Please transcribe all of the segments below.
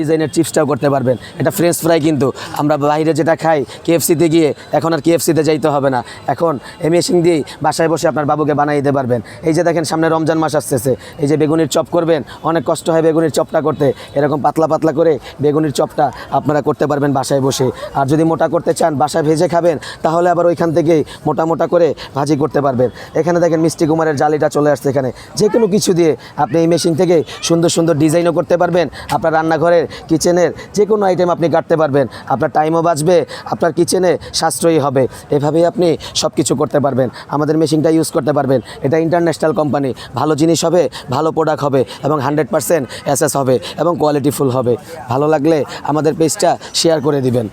ডিজাইনের চিপসটাও করতে পারবেন। এটা ফ্রেঞ্চ ফ্রাই কিন্তু। আমরা বাইরে যেটা খাই কেএফসিতে গিয়ে এখন আর কেএফসিতে যাইতে হবে না। এখন মেশিন দিয়েই বাসায় বসে আপনার বাবুকে বানিয়ে দিতে পারবেন। এই যে দেখেন, সামনে রমজান মাস আসতেছে। এই যে বেগুনির চপ করবেন, অনেক কষ্ট হয় বেগুনির চপটা করতে। এরকম পাতলা পাতলা করে বেগুনির চপটা আপনারা করতে পারবেন বাসায় বসে। আর যদি মোটা করতে চান, বাসায় ভেজে খাবেন, তাহলে আবার ওইখান থেকেই মোটা মোটা করে ভাজি করতে পারবেন। এখানে দেখেন, মিষ্টি কুমারের জালিটা চলে আসছে এখানে। যে কোনো কিছু দিয়ে আপনি এই মেশিন থেকে সুন্দর সুন্দর ডিজাইনও করতে পারবেন। আপনার রান্নাঘরের কিচেনের যে কোনো আইটেম আপনি কাটতে পারবেন। আপনার টাইমও বাঁচবে, আপনার কিচেনে সাশ্রয়ী হবে। এভাবেই আপনি সব কিছু করতে পারবেন। আমাদের মেশিনটা ইউজ করতে পারবেন। এটা ইন্টারন্যাশনাল কোম্পানি ভালো জিনিস হবে, ভালো প্রোডাক্ট হবে এবং হান্ড্রেড পারসেন্ট অ্যাসেস হবে এবং কোয়ালিটিফুল হবে। ভালো লাগলে আমাদের পেজটা শেয়ার করে দিবেন।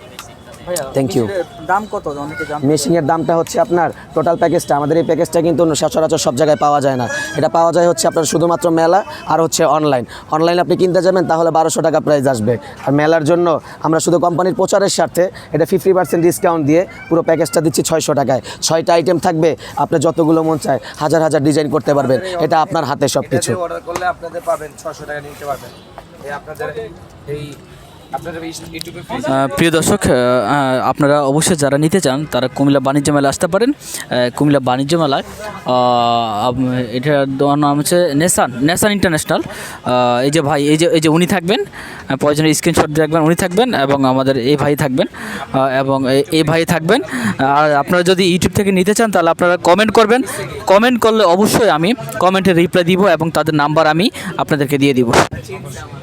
Thank ইউ দাম কত? অনেকে মেশিনের দামটা হচ্ছে আপনার টোটাল প্যাকেজটা আমাদের এই প্যাকেজটা কিন্তু সচরাচর সব জায়গায় পাওয়া যায় না। এটা পাওয়া যায় হচ্ছে আপনার শুধুমাত্র মেলা আর হচ্ছে অনলাইন অনলাইন আপনি কিনতে যাবেন তাহলে বারোশো টাকা প্রাইস আসবে। আর মেলার জন্য আমরা শুধু কোম্পানির প্রচারের স্বার্থে এটা ফিফটি পার্সেন্ট ডিসকাউন্ট দিয়ে পুরো প্যাকেজটা দিচ্ছি ছয়শো টাকায়। ছয়টা আইটেম থাকবে আপনি যতগুলো মন চায় হাজার হাজার ডিজাইন করতে পারবেন। এটা আপনার হাতে সব কিছু অর্ডার করলে আপনাদের পাবেন ছশো টাকা নিতে পারবেন। এই আপনাদের এই প্রিয় দর্শক আপনারা অবশ্যই যারা নিতে চান তারা কুমিল্লা বাণিজ্য মেলা আসতে পারেন। কুমিল্লা বাণিজ্য মেলায় এটার দেওয়ার নাম হচ্ছে নেসান নেসান ইন্টারন্যাশনাল। এই যে ভাই এই যে এই যে উনি থাকবেন প্রয়োজনে স্ক্রিনশট রাখবেন উনি থাকবেন এবং আমাদের এই ভাই থাকবেন এবং এই- এই ভাই থাকবেন। আর আপনারা যদি ইউটিউব থেকে নিতে চান তাহলে আপনারা কমেন্ট করবেন। কমেন্ট করলে অবশ্যই আমি কমেন্টে রিপ্লাই দিব এবং তাদের নাম্বার আমি আপনাদেরকে দিয়ে দিব।